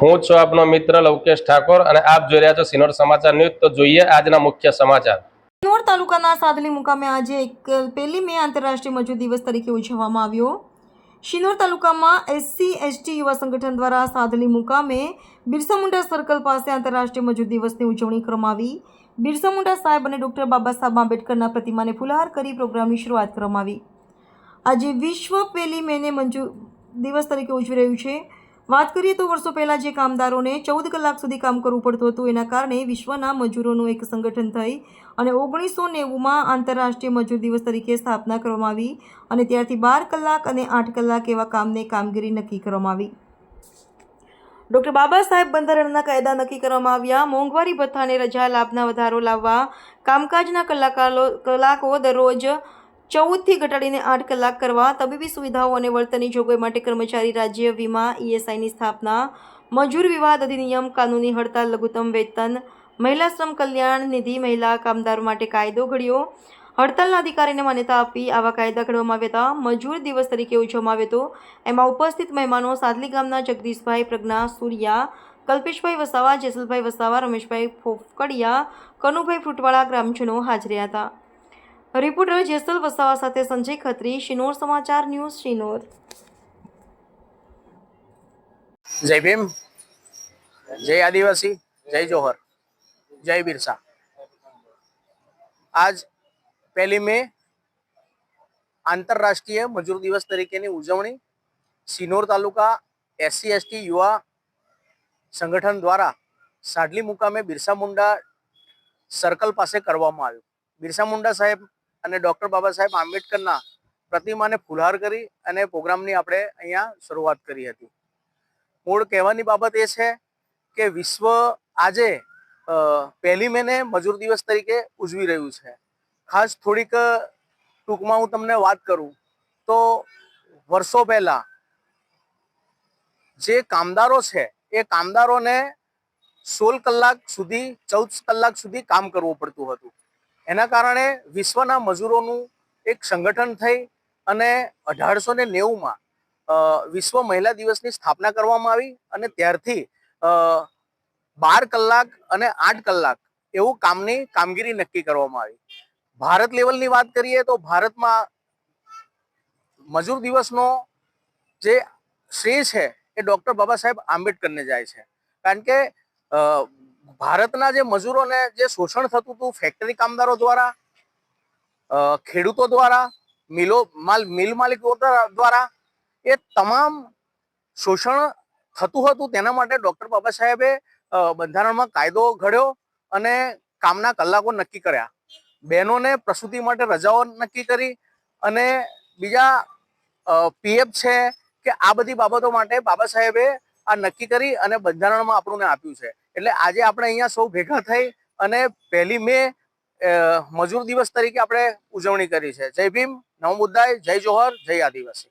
હું છું આપનો મિત્ર લવકેશ ઠાકોર અને આપ જોઈ રહ્યા છો સિનોર સમાચાર ન્યૂઝ. તો જોઈએ આજના મુખ્ય સમાચાર. સિનોર તાલુકાના સાદલી મુકામે આજે એક પહેલી મે આંતરરાષ્ટ્રીય મજૂર દિવસ તરીકે ઉજવવામાં આવ્યો. શિનોર તાલુકામાં એસસી, એસટી યુવા સંગઠન દ્વારા સાદલી મુકામે બિરસા મુંડા સર્કલ પાસે આંતરરાષ્ટ્રીય મજૂર દિવસની ઉજવણી કરવામાં આવી. બિરસા મુંડા સાહેબ અને ડૉક્ટર બાબા સાહેબ આંબેડકરના પ્રતિમાને ફુલહાર કરી પ્રોગ્રામની શરૂઆત કરવામાં આવી. આજે વિશ્વ પહેલી મેને મંજૂર દિવસ તરીકે ઉજવી રહ્યું છે. વાત કરીએ તો વર્ષો પહેલાં જે કામદારોને ચૌદ કલાક સુધી કામ કરવું પડતું હતું, એના કારણે વિશ્વના મજૂરોનું એક સંગઠન થઈ અને ઓગણીસો નેવુંમાં આંતરરાષ્ટ્રીય મજૂર દિવસ તરીકે સ્થાપના કરવામાં આવી અને ત્યારથી બાર કલાક અને આઠ કલાક એવા કામને કામગીરી નક્કી કરવામાં આવી. ડૉક્ટર બાબા સાહેબ બંધારણના કાયદા નક્કી કરવામાં આવ્યા. મોંઘવારી ભથ્થાને રજા લાભના વધારો લાવવા કામકાજના કલાકારો, કલાકો દરરોજ ચૌદથી ઘટાડીને આઠ કલાક કરવા તબીબી સુવિધાઓ અને વળતરની જોગવાઈ માટે કર્મચારી રાજ્ય વીમા ઈએસઆઈની સ્થાપના, મજૂર વિવાદ અધિનિયમ, કાનૂની હડતાલ, લઘુત્તમ વેતન, મહિલા શ્રમ કલ્યાણ નિધિ, મહિલા કામદારો માટે કાયદો ઘડ્યો. હડતાલના અધિકારીને માન્યતા આપી આવા કાયદા ઘડવામાં આવ્યા હતા. મજૂર દિવસ તરીકે ઉજવવામાં આવ્યો હતો. એમાં ઉપસ્થિત મહેમાનો સાદલી ગામના જગદીશભાઈ પ્રજ્ઞા સૂર્યા, કલ્પેશભાઈ વસાવા, જેસલભાઈ વસાવા, રમેશભાઈ ફોફકડિયા, કનુભાઈ ફૂટવાળા ગ્રામજનો હાજર હતા. રિપોર્ટર જેસલ વસાવા સાથે સંજય ખત્રી, શિનોર સમાચાર ન્યૂઝ શિનોર. જય ભીમ. જય આદિવાસી. જય જોહર. જય બિરસા. આજ પહેલી મે આંતરરાષ્ટ્રીય મજૂર દિવસ તરીકેની ઉજવણી સિનોર તાલુકા એસસી, એસટી યુવા સંગઠન દ્વારા સાડલી મુકામે બિરસા મુંડા સર્કલ પાસે કરવામાં આવ્યું. બિરસા મુંડા સાહેબ અને ડૉક્ટર બાબા સાહેબ આંબેડકરના પ્રતિમાને ફુલહાર કરી અને પ્રોગ્રામની આપણે અહીંયા શરૂઆત કરી હતી. મૂળ કહેવાની બાબત એ છે કે વિશ્વ આજે પહેલી મેને મજૂર દિવસ તરીકે ઉજવી રહ્યું છે. ખાસ થોડીક ટૂંકમાં હું તમને વાત કરું તો વર્ષો પહેલા જે કામદારો છે એ કામદારોને સોળ કલાક સુધી, ચૌદ કલાક સુધી કામ કરવું પડતું હતું. એના કારણે વિશ્વના મજૂરોનું એક સંગઠન થઈ અને અઢારસો ને નેવુંમાં વિશ્વ મહિલા દિવસની સ્થાપના કરવામાં આવી અને ત્યારથી બાર કલાક અને આઠ કલાક એવું કામની કામગીરી નક્કી કરવામાં આવી. ભારત લેવલની વાત કરીએ તો ભારતમાં મજૂર દિવસનો જે શ્રેય છે એ ડૉક્ટર બાબા સાહેબ આંબેડકરને જાય છે. કારણ કે ભારતના જે મજૂરોને જે શોષણ થતું હતું ફેક્ટરી કામદારો દ્વારા ખેડૂતો દ્વારા, મિલો, માલ, મિલ માલિકો દ્વારા એ તમામ શોષણ થતું હતું. તેના માટે ડોક્ટર બાબા સાહેબે બંધારણમાં કાયદો ઘડ્યો અને કામના કલાકો નક્કી કર્યા. બહેનોને પ્રસૂતિ માટે રજાઓ નક્કી કરી અને બીજા પીએફ છે કે આ બધી બાબતો માટે બાબા સાહેબે આ નક્કી કરી અને બંધારણમાં આપણને આપ્યું છે. એટલે આજે આપણે અહીંયા સૌ ભેગા થઈ અને પહેલી મે મજૂર દિવસ તરીકે આપણે ઉજવણી કરી છે. જય ભીમ નવ મુદ્દાય જય જોહર જય આદિવાસી.